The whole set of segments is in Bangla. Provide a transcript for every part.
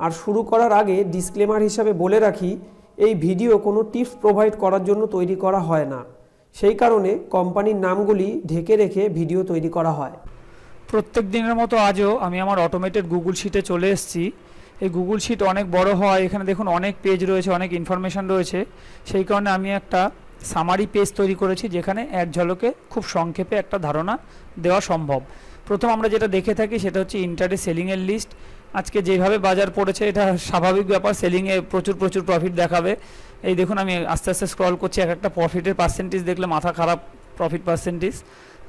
আর শুরু করার আগে ডিসক্লেমার হিসাবে বলে রাখি, এই ভিডিও কোনো টিপস প্রোভাইড করার জন্য তৈরি করা হয় না। সেই কারণে কোম্পানির নামগুলি ঢেকে রেখে ভিডিও তৈরি করা হয়। প্রত্যেক দিনের মতো আজও আমি আমার অটোমেটেড গুগল শিটে চলে এসেছি। এই গুগল শিট অনেক বড় হয়, এখানে দেখুন অনেক পেজ রয়েছে, অনেক ইনফরমেশান রয়েছে। সেই কারণে আমি একটা সামারি পেজ তৈরি করেছি, যেখানে এক ঝলকে খুব সংক্ষেপে একটা ধারণা দেওয়া সম্ভব। প্রথম আমরা যেটা দেখে থাকি সেটা হচ্ছে ইন্টারডে সেলিংয়ের লিস্ট আজকে যেভাবে বাজার পড়েছে, এটা স্বাভাবিক ব্যাপার। সেলিংয়ে প্রচুর প্রচুর প্রফিট দেখাবে। এই দেখুন, আমি আস্তে আস্তে স্ক্রল করছি, এক একটা প্রফিটের পার্সেন্টেজ দেখলে মাথা খারাপ প্রফিট পার্সেন্টেজ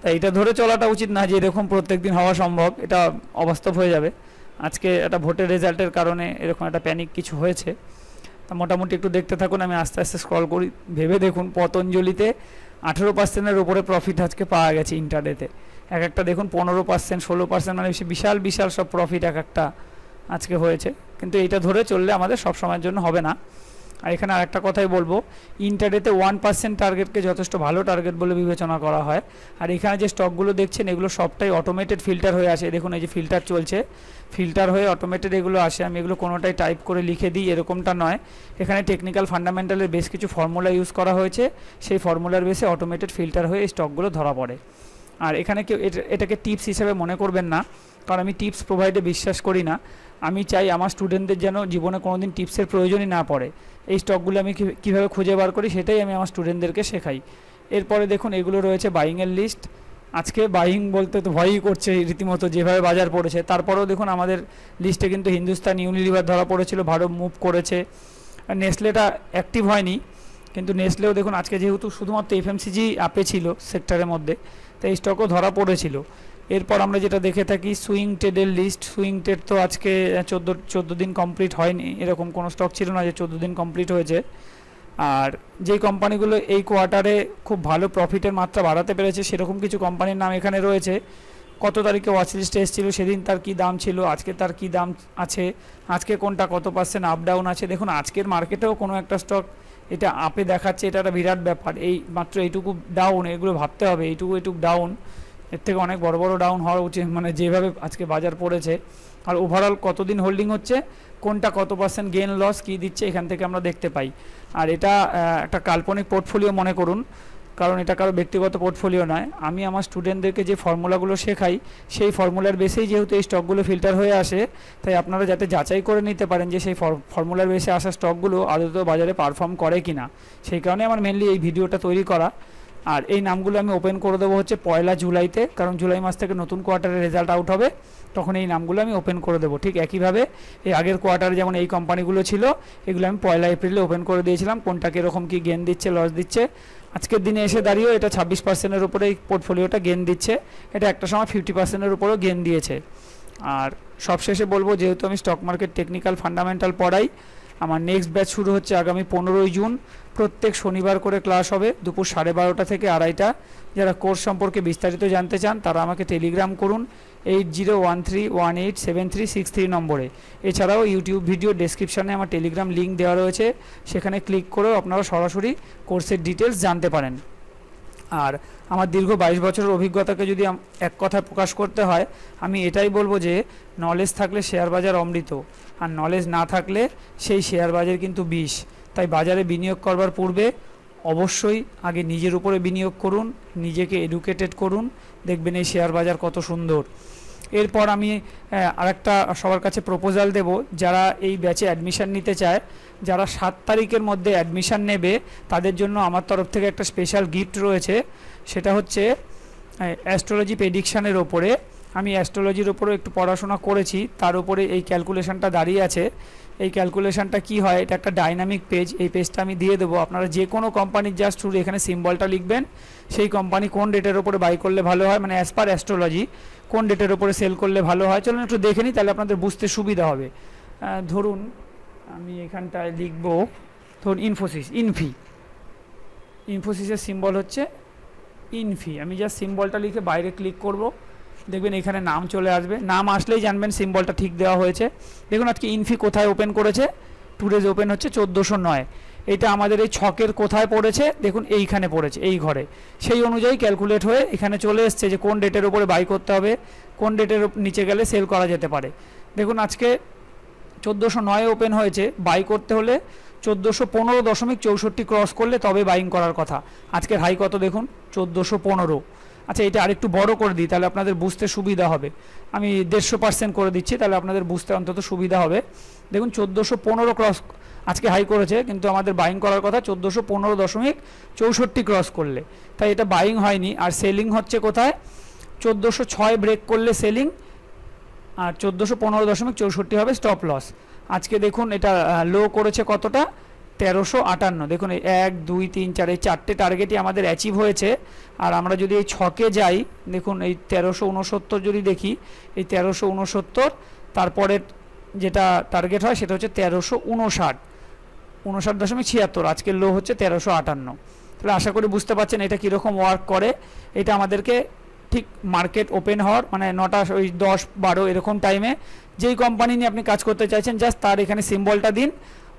তাই এটা ধরে চলাটা উচিত না যে এরকম প্রত্যেক দিন হওয়া সম্ভব, এটা অবাস্তব হয়ে যাবে। আজকে একটা ভোটের রেজাল্টের কারণে এরকম একটা প্যানিক কিছু হয়েছে। তা মোটামুটি একটু দেখতে থাকুন, আমি আস্তে আস্তে স্ক্রল করি। ভেবে দেখুন, পতঞ্জলিতে আঠেরো পার্সেন্টের উপরে প্রফিট আজকে পাওয়া গেছে ইন্টারডেতে এক একটা দেখুন, পনেরো পার্সেন্ট ষোলো পার্সেন্ট মানে বেশি বিশাল বিশাল সব প্রফিট এক একটা আজকে হয়েছে। কিন্তু এইটা ধরে চললে আমাদের সব সময়ের জন্য হবে না। আর এখানে আরেকটা কথাই বলব ইন্টারডেতে ওয়ান পার্সেন্ট টার্গেটকে যথেষ্ট ভালো টার্গেট বলে বিবেচনা করা হয়। আর এখানে যে স্টকগুলো দেখছেন, এগুলো সবটাই অটোমেটেড ফিল্টার হয়ে আসে। দেখুন, এই যে ফিল্টার চলছে ফিল্টার হয়ে অটোমেটেড এগুলো আসে। আমি এগুলো কোনোটাই টাইপ করে লিখে দিই, এরকমটা নয়। এখানে টেকনিক্যাল ফান্ডামেন্টালের বেশ কিছু ফর্মুলা ইউজ করা হয়েছে। সেই ফর্মুলার বেসে অটোমেটেড ফিল্টার হয়ে স্টকগুলো ধরা পড়ে। আর এখানে কেউ, এটা- এটাকে টিপস হিসেবে মনে করবেন না। কারণ আমি টিপস প্রোভাইডে বিশ্বাস করি না। আমি চাই আমার স্টুডেন্টদের যেন জীবনে কোনো দিন টিপসের প্রয়োজনই না পড়ে। এই স্টকগুলো আমি কীভাবে খুঁজে বার করি সেটাই আমি আমার স্টুডেন্টদেরকে শেখাই। এরপরে দেখুন, এগুলো রয়েছে বাইংয়ের লিস্ট আজকে বাইং বলতে তো ভয়ই করছে রীতিমতো যেভাবে বাজার পড়েছে। তারপরেও দেখুন, আমাদের লিস্টে কিন্তু হিন্দুস্তান ইউনিলিভার ধরা পড়েছিল, ভারত মুভ করেছে। নেসলেটা অ্যাক্টিভ হয়নি, কিন্তু নেসলেও দেখুন, আজকে যেহেতু শুধুমাত্র এফএমসিজি আপে ছিল সেক্টরের মধ্যে তাই স্টকও ধরা পড়েছিল। এরপর আমরা যেটা দেখে থাকি সুইং ট্রেডের লিস্ট সুইং ট্রেড তো আজকে চোদ্দ চোদ্দ দিন কমপ্লিট হয়নি, এরকম কোনো স্টক ছিল না যে চোদ্দ দিন কমপ্লিট হয়েছে। আর যেই কোম্পানিগুলো এই কোয়ার্টারে খুব ভালো প্রফিটের মাত্রা বাড়াতে পেরেছে, সেরকম কিছু কোম্পানির নাম এখানে রয়েছে। কত তারিখে ওয়াচ লিস্টে এসেছিল, সেদিন তার কি দাম ছিল, আজকে তার কি দাম আছে, আজকে কোনটা কত পার্সেন্ট আপ ডাউন আছে। দেখুন, আজকের মার্কেটেও কোনো একটা স্টক এটা আপে দেখাচ্ছে, এটা একটা বিরাট ব্যাপার। এই মাত্র এইটুকু ডাউন এগুলো ভাবতে হবে, এইটুকু এইটুকু ডাউন এর থেকে অনেক বড় বড় ডাউন হওয়া উচিত। মানে যেভাবে আজকে বাজার পড়েছে। আর ওভারঅল কতদিন হোল্ডিং হচ্ছে? কোনটা কত পার্সেন্ট গেন লস কী দিচ্ছে, এখান থেকে আমরা দেখতে পাই। আর এটা একটা কাল্পনিক পোর্টফোলিও মনে করুন। কারণ এটা কারও ব্যক্তিগত পোর্টফোলিও নয়। আমি আমার স্টুডেন্টদেরকে যে ফর্মুলাগুলো শেখাই, সেই ফর্মুলার বেসেই যেহেতু এই স্টকগুলো ফিল্টার হয়ে আসে, তাই আপনারা যাতে যাচাই করে নিতে পারেন যে সেই ফর্মুলার বেসে আসা স্টকগুলো আদত বাজারে পারফর্ম করে কি না সেই কারণে আমার মেনলি এই ভিডিওটা তৈরি করা। আর এই নামগুলো আমি ওপেন করে দেবো হচ্ছে পয়লা জুলাইতে, কারণ জুলাই মাস থেকে নতুন কোয়ার্টারের রেজাল্ট আউট হবে, তখন এই নামগুলো আমি ওপেন করে দেবো। ঠিক একইভাবে এই আগের কোয়ার্টারে যেমন এই কোম্পানিগুলো ছিল, এগুলো আমি পয়লা এপ্রিলে ওপেন করে দিয়েছিলাম, কোনটা কীরকম কী গেন দিচ্ছে লস দিচ্ছে। আজকের দিনে এসে দাঁড়িয়েও এটা ছাব্বিশ পার্সেন্টের উপরে এই পোর্টফোলিওটা গেন দিচ্ছে, এটা একটা সময় ফিফটি পার্সেন্টের উপরেও গেন দিয়েছে। আর সবশেষে বলব, যেহেতু আমি স্টক মার্কেট টেকনিক্যাল ফান্ডামেন্টাল পড়াই আমার নেক্সট ব্যাচ শুরু হচ্ছে আগামী পনেরোই জুন। প্রত্যেক শনিবার করে ক্লাস হবে দুপুর সাড়ে বারোটা থেকে আড়াইটা। যারা কোর্স সম্পর্কে বিস্তারিত জানতে চান, তারা আমাকে টেলিগ্রাম করুন eight zero one three one eight seven three six three নম্বরে। এছাড়াও ইউটিউব ভিডিও ডেসক্রিপশানে আমার টেলিগ্রাম লিঙ্ক দেওয়া রয়েছে। সেখানে ক্লিক করেও আপনারা সরাসরি কোর্সের ডিটেলস জানতে পারেন। আর আমার দীর্ঘ বাইশ বছরের অভিজ্ঞতাকে যদি এক কথায় প্রকাশ করতে হয়, আমি এটাই বলব যে নলেজ থাকলে শেয়ার বাজার অমৃত। আর নলেজ না থাকলে সেই শেয়ার বাজার কিন্তু বিষ। তাই বাজারে বিনিয়োগ করবার পূর্বে অবশ্যই আগে নিজের উপরে বিনিয়োগ করুন, নিজেকে এডুকেটেড করুন, দেখবেন এই শেয়ার বাজার কত সুন্দর। এরপর আমি আরেকটা সবার কাছে প্রপোজাল দেব। যারা এই ব্যাচে অ্যাডমিশান নিতে চায়, যারা সাত তারিখের মধ্যে অ্যাডমিশান নেবে, তাদের জন্য আমার তরফ থেকে একটা স্পেশাল গিফট রয়েছে। সেটা হচ্ছে অ্যাস্ট্রোলজি প্রেডিকশানের ওপরে আমি অ্যাস্ট্রোলজির ওপরে একটু পড়াশোনা করেছি, তার উপরে এই ক্যালকুলেশনটা দাঁড়িয়ে আছে। এই ক্যালকুলেশনটা কি হয়, এটা একটা ডাইনামিক পেজ এই পেজটা আমি দিয়ে দেবো। আপনারা যে কোনো কোম্পানির জাস্ট শুরু এখানে সিম্বলটা লিখবেন, সেই কোম্পানি কোন ডেটের ওপরে বাই করলে ভালো হয় মানে অ্যাজ পার অ্যাস্ট্রোলজি কোন ডেটের ওপরে সেল করলে ভালো হয়, চলুন একটু দেখে নিই, তাহলে আপনাদের বুঝতে সুবিধা হবে। ধরুন আমি এখানটায় লিখব, ধরুন ইনফোসিস ইনফি ইনফোসিসের সিম্বল হচ্ছে ইনফি আমি জাস্ট সিম্বলটা লিখে বাইরে ক্লিক করব। দেখবেন এখানে নাম চলে আসবে। নাম আসলেই জানবেন সিম্বলটা ঠিক দেওয়া হয়েছে। দেখুন আজকে ইনফি কোথায় ওপেন করেছে? টুডেজ ওপেন হচ্ছে চোদ্দোশো নয়। এটা আমাদের এই ছকের কোথায় পড়েছে? দেখুন এইখানে পড়েছে, এই ঘরে। সেই অনুযায়ী ক্যালকুলেট হয়ে এখানে চলে এসছে যে কোন ডেটের উপরে বাই করতে হবে, কোন ডেটের নিচে গেলে সেল করা যেতে পারে। দেখুন আজকে চোদ্দোশো নয় ওপেন হয়েছে বাই করতে হলে চোদ্দোশো পনেরো দশমিক চৌষট্টি ক্রস করলে তবে বাইং করার কথা। আজকের হাই কত দেখুন? চোদ্দোশো পনেরো। আচ্ছা এটা আরেকটু বড় করে দিই, তাহলে আপনাদের বুঝতে সুবিধা হবে। আমি দেড়শো পার্সেন্ট করে দিচ্ছি, তাহলে আপনাদের বুঝতে অন্তত সুবিধা হবে। দেখুন, চোদ্দোশো পনেরো ক্রস আজকে হাই করেছে, কিন্তু আমাদের বাইং করার কথা চোদ্দোশো পনেরো দশমিক চৌষট্টি ক্রস করলে। তাই এটা বাইং হয়নি, আর সেলিং হচ্ছে কোথায়? চোদ্দোশো ছয় ব্রেক করলে সেলিং আর চোদ্দোশো পনেরো দশমিক চৌষট্টি হবে স্টপ লস আজকে দেখুন, এটা লো করেছে কতটা? তেরোশো আটান্ন। দেখুন এক, দুই, তিন, চার, এই চারটে টার্গেটই আমাদের অ্যাচিভ হয়েছে। আর আমরা যদি এই ছকে যাই, দেখুন, এই তেরোশো উনসত্তর যদি দেখি, এই তেরোশো উনসত্তর তারপরে যেটা টার্গেট হয়, সেটা হচ্ছে তেরোশো উনষাট। উনষাট দশমিক ছিয়াত্তর, আজকের লো হচ্ছে তেরোশো আটান্ন। তাহলে আশা করি বুঝতে পারছেন এটা কীরকম ওয়ার্ক করে। এটা আমাদেরকে ঠিক মার্কেট ওপেন হওয়ার মানে নটা, ওই দশ, বারো, এরকম টাইমে যেই কোম্পানি নিয়ে আপনি কাজ করতে চাইছেন জাস্ট তার এখানে সিম্বলটা দিন।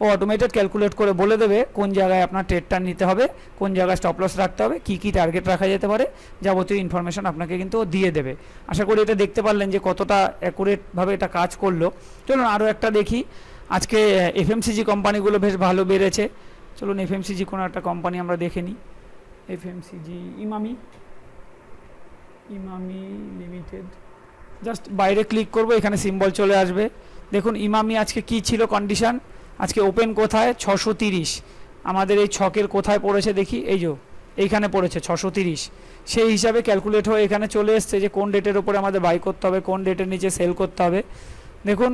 ও অটোমেটেড ক্যালকুলেট করে বলে দেবে কোন জায়গায় আপনার ট্রেডটা নিতে হবে, কোন জায়গায় স্টপ লস রাখতে হবে, কী কী টার্গেট রাখা যেতে পারে যাবতীয় ইনফরমেশন আপনাকে কিন্তু দিয়ে দেবে। আশা করি এটা দেখতে পারলেন যে কতটা অ্যাকুরেটভাবে এটা কাজ করল। চলুন আরও একটা দেখি। আজকে এফ এফএমসিজি কোম্পানিগুলো বেশ ভালো বেড়েছে। চলুন এফএমসিজি কোনো একটা কোম্পানি আমরা দেখে নিই। FMCG Emami Emami limited just বাইরে ক্লিক করব, এখানে সিম্বল চলে আসবে। দেখুন, ইমামি আজকে কি ছিল কন্ডিশন আজকে ওপেন কোথায়? ছশো তিরিশ। আমাদের এই ছকের কোথায় পড়েছে দেখি? এই যে, এইখানে পড়েছে ছশো তিরিশ। সেই হিসাবে ক্যালকুলেট হয়ে এখানে চলে এসছে যে কোন ডেটের ওপরে আমাদের বাই করতে হবে, কোন ডেটের নিচে সেল করতে হবে। দেখুন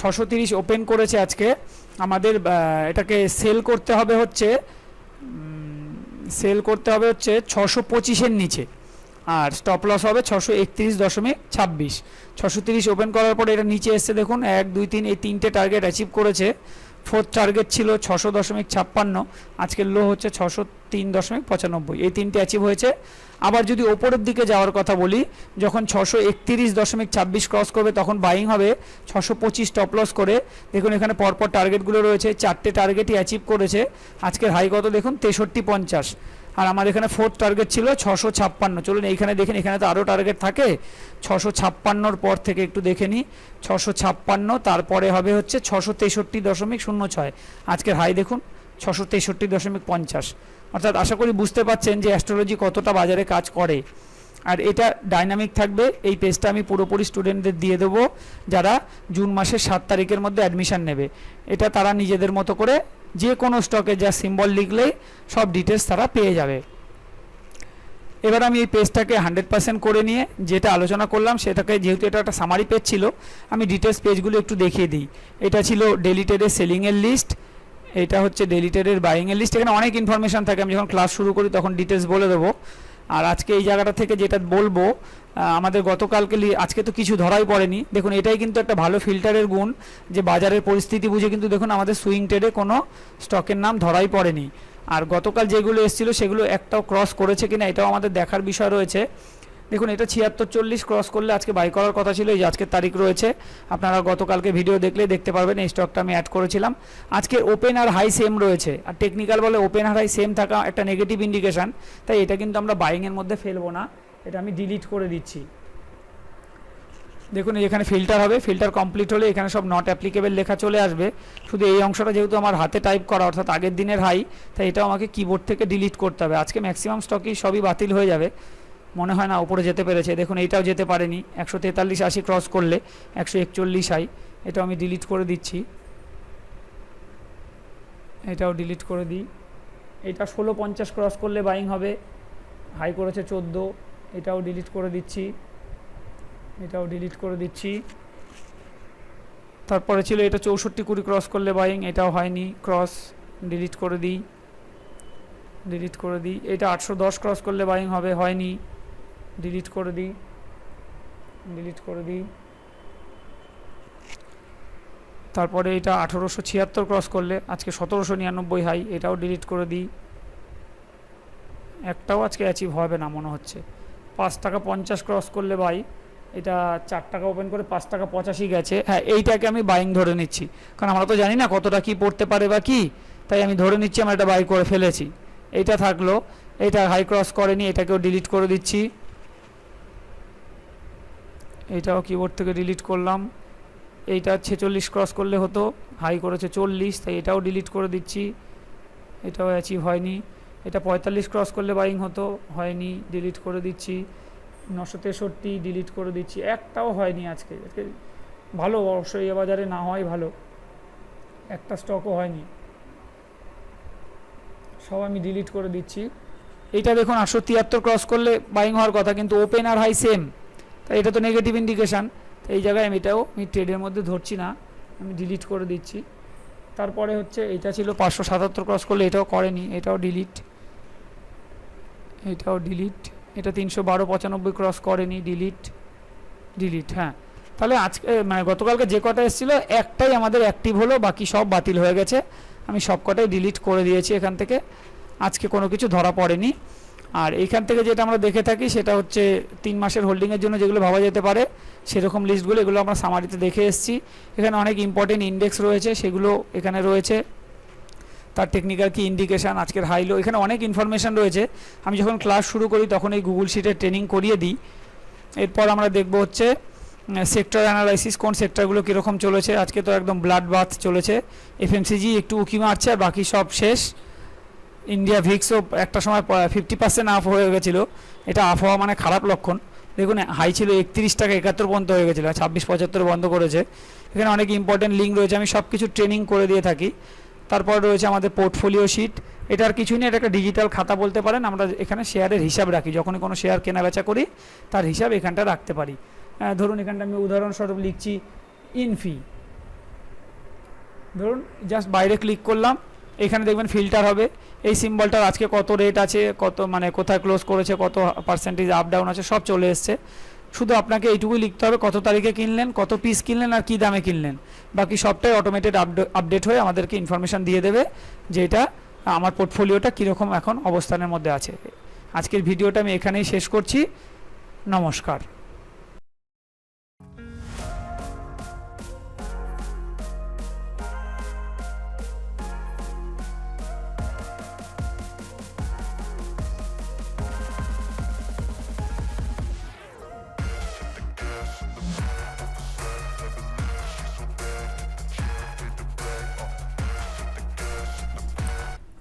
ছশো তিরিশ ওপেন করেছে আজকে। আমাদের এটাকে সেল করতে হবে হচ্ছে সেল করতে হবে হচ্ছে ছশো পঁচিশের নিচে। আর স্টপ লস হবে ছশো একত্রিশ দশমিক ছাব্বিশ। ছশো তিরিশ ওপেন করার পরে এটা নিচে এসছে, দেখুন, এক, দুই, তিন, এই তিনটে টার্গেট অ্যাচিভ করেছে। ফোর্থ টার্গেট ছিল ছশো দশমিক ছাপ্পান্ন, আজকের লো হচ্ছে ছশো তিন দশমিক পঁচানব্বই। এই তিনটে অ্যাচিভ হয়েছে। আবার যদি ওপরের দিকে যাওয়ার কথা বলি, যখন ছশো একত্রিশ দশমিক ছাব্বিশ ক্রস করবে, তখন বাইং হবে ছশো পঁচিশ টপ লস করে। দেখুন, এখানে পরপর টার্গেটগুলো রয়েছে, চারটে টার্গেটই অ্যাচিভ করেছে। আজকের হাই কত, দেখুন, তেষট্টি পঞ্চাশ। আর আমার এখানে ফোর্থ টার্গেট ছিল ছশো ছাপ্পান্ন। চলুন এইখানে দেখেন, এখানে তো আরও টার্গেট থাকে। ছশো ছাপ্পান্নর পর থেকে একটু দেখে নিই ছশো ছাপ্পান্ন, তারপরে হবে হচ্ছে ছশো তেষট্টি দশমিক শূন্য ছয়। আজকের হাই দেখুন, ছশো তেষট্টি দশমিক পঞ্চাশ। অর্থাৎ আশা করি বুঝতে পারছেন যে অ্যাস্ট্রোলজি কতটা বাজারে কাজ করে। আর এটা ডাইনামিক থাকবে। এই পেজটা আমি পুরোপুরি স্টুডেন্টদের দিয়ে দেবো। যারা জুন মাসের সাত তারিখের মধ্যে অ্যাডমিশান নেবে। এটা তারা নিজেদের মতো করে যে কোনো স্টকে যা সিম্বল লিখলেই সব ডিটেলস তারা পেয়ে যাবে। এবার আমি এই পেজটাকে হান্ড্রেড পার্সেন্ট করে নিয়ে যেটা আলোচনা করলাম সেটাকে যেহেতু এটা একটা সামারি পেজ ছিল, আমি ডিটেলস পেজগুলো একটু দেখিয়ে দিই। এটা ছিল ডেলিটেডের সেলিংয়ের লিস্ট এটা হচ্ছে ডেলিটেডের বাইংয়ের লিস্ট এখানে অনেক ইনফরমেশান থাকে, আমি যখন ক্লাস শুরু করি তখন ডিটেলস বলে দেবো। আর আজকে এই জায়গাটা থেকে যেটা বলব আমাদের গতকালকে আজকে তো কিছু ধরাই পড়েনি। দেখুন, এটাই কিন্তু একটা ভালো ফিল্টারের গুণ যে বাজারের পরিস্থিতি বুঝে কিন্তু দেখুন আমাদের সুইং ট্রেডে কোনো স্টকের নাম ধরাই পড়েনি। আর গতকাল যেগুলো এসেছিল সেগুলো একটাও ক্রস করেছে কিনা এটাও আমাদের দেখার বিষয় রয়েছে। দেখুন, এটা ছিয়াত্তর চল্লিশ ক্রস করলে আজকে বাই করার কথা ছিল, এই যে আজকের তারিখ রয়েছে। আপনারা গতকালকে ভিডিও দেখলে দেখতে পারবেন, এই স্টকটা আমি অ্যাড করেছিলাম। আজকে ওপেন আর হাই সেম রয়েছে। আর টেকনিক্যাল বলে ওপেন আর হাই সেম থাকা একটা নেগেটিভ ইন্ডিকেশন তাই এটা কিন্তু আমরা বাইংয়ের মধ্যে ফেলব না। এটা আমি ডিলিট করে দিচ্ছি। দেখুন এখানে ফিল্টার হবে। ফিল্টার কমপ্লিট হলে এখানে সব নট অ্যাপ্লিকেবল লেখা চলে আসবে। শুধু এই অংশটা যেহেতু আমার হাতে টাইপ করা, অর্থাৎ আগের দিনের হাই তাই এটাও আমাকে কিবোর্ড থেকে ডিলিট করতে হবে। আজকে ম্যাক্সিমাম স্টকই সবই বাতিল হয়ে যাবে। মনে হয় না উপরে যেতে পেরেছে। দেখুন, এইটাও যেতে পারেনি। একশো তেতাল্লিশ আশি ক্রস করলে একশো একচল্লিশ আই এটাও আমি ডিলিট করে দিচ্ছি। এটাও ডিলিট করে দিই। এটা ষোলো পঞ্চাশ ক্রস করলে বাইং হবে। হাই করেছে চোদ্দ। এটাও ডিলিট করে দিচ্ছি। এটাও ডিলিট করে দিচ্ছি। তারপরে ছিল এটা চৌষট্টি কুড়ি ক্রস করলে বাইং এটাও হয়নি। ক্রস ডিলিট করে দিই। ডিলিট করে দিই। এটা আটশো দশ ক্রস করলে বাইং হবে, হয়নি। ডিলিট করে দিই। ডিলিট করে দিই। তারপরে এটা আঠেরোশো ছিয়াত্তর ক্রস করলে, আজকে সতেরোশো নিরানব্বই হাই এটাও ডিলিট করে দিই। একটাও আজকে অ্যাচিভ হবে না, মনে হচ্ছে। পাঁচ টাকা পঞ্চাশ ক্রস করলে বাই এটা চার টাকা ওপেন করে পাঁচ টাকা পঁচাশি গেছে। হ্যাঁ এইটাকে আমি বাইং ধরে নিচ্ছি। কারণ আমরা তো জানি না কতটা কি পড়তে পারে বা কি, তাই আমি ধরে নিচ্ছি, আমরা এটা বাই করে ফেলেছি। এইটা থাকল এটা হাই ক্রস করেনি, এটাকেও ডিলিট করে দিচ্ছি। এটাও কিবোর্ড থেকে ডিলিট করলাম। এইটা ছেচল্লিশ ক্রস করলে হতো হাই করেছে চল্লিশ, তাই এটাও ডিলিট করে দিচ্ছি। এটাও অ্যাচিভ হয়নি। এটা পঁয়তাল্লিশ ক্রস করলে বাইং হতো, হয়নি ডিলিট করে দিচ্ছি। নশো তেষট্টি ডিলিট করে দিচ্ছি। একটাও হয়নি আজকে। আজকে ভালো, অবশ্যই এ বাজারে না হয় ভালো। একটা স্টকও হয়নি। সব আমি ডিলিট করে দিচ্ছি। এইটা দেখুন, আটশো তিয়াত্তর ক্রস করলে বাইং হওয়ার কথা, কিন্তু ওপেন আর হাই সেম তাই এটা তো নেগেটিভ ইন্ডিকেশান তো এই জায়গায় আমি এটাও, আমি ট্রেডের মধ্যে ধরছি না। আমি ডিলিট করে দিচ্ছি। তারপরে হচ্ছে এটা ছিল পাঁচশো সাতাত্তর ক্রস করলে এটাও করেনি, এটাও ডিলিট এটাও ডিলিট এটা তিনশো বারো পঁচানব্বই ক্রস করেনি ডিলিট ডিলিট হ্যাঁ। তাহলে আজকে মানে গতকালকে যে কটা এসেছিল, একটাই আমাদের অ্যাক্টিভ হলো, বাকি সব বাতিল হয়ে গেছে। আমি সব কটাই ডিলিট করে দিয়েছি এখান থেকে। আজকে কোনো কিছু ধরা পড়েনি। আর এইখান থেকে যেটা আমরা দেখে থাকি, সেটা হচ্ছে তিন মাসের হোল্ডিংয়ের জন্য যেগুলো ভাবা যেতে পারে, সেরকম লিস্টগুলো এগুলো আমরা সামারিতে দেখে এসেছি। এখানে অনেক ইম্পর্টেন্ট ইন্ডেক্স রয়েছে, সেগুলো এখানে রয়েছে। তার টেকনিক্যাল কি ইন্ডিকেশান আজকের হাইলো এখানে অনেক ইনফরমেশান রয়েছে। আমি যখন ক্লাস শুরু করি, তখন এই গুগল শিটের ট্রেনিং করিয়ে দিই। এরপর আমরা দেখব হচ্ছে সেক্টর অ্যানালাইসিস কোন সেক্টরগুলো কীরকম চলেছে। আজকে তো একদম ব্লাড বাথ চলেছে। এফএমসিজি একটু উকি মারছে আর বাকি সব শেষ। ইন্ডিয়া ভিক্সও একটা সময় ফিফটি পার্সেন্ট আপ হয়ে গেছিল। এটা আপ হওয়া মানে খারাপ লক্ষণ। দেখুন হাই ছিল একত্রিশ টাকা একাত্তর পর্যন্ত হয়ে গেছিল ছাব্বিশ পঁচাত্তর বন্ধ করেছে। এখানে অনেক ইম্পর্টেন্ট লিঙ্ক রয়েছে, আমি সব কিছু ট্রেনিং করে দিয়ে থাকি। তারপর রয়েছে আমাদের পোর্টফোলিও শিট এটার কিছুই নেই এটা একটা ডিজিটাল খাতা বলতে পারেন। আমরা এখানে শেয়ারের হিসাব রাখি। যখনই কোনো শেয়ার কেনা বেচা করি, তার হিসাব এখানটা রাখতে পারি। ধরুন এখানটা আমি উদাহরণস্বরূপ লিখছি ইনফি ধরুন জাস্ট বাইরে ক্লিক করলাম, এখানে দেখবেন ফিল্টার হবে। এই সিম্বলটার আজকে কত রেট আছে, কত মানে কোথায় ক্লোজ করেছে, কত পার্সেন্টেজ আপ ডাউন আছে, সব চলে এসছে। শুধু আপনাকে এইটুকুই লিখতে হবে, কত তারিখে কিনলেন, কত পিস কিনলেন আর কী দামে কিনলেন। বাকি সবটাই অটোমেটেড আপডেট হয়ে আমাদেরকে ইনফরমেশান দিয়ে দেবে যে এটা আমার পোর্টফোলিওটা কীরকম এখন অবস্থানের মধ্যে আছে। আজকের ভিডিওটা আমি এখানেই শেষ করছি। নমস্কার।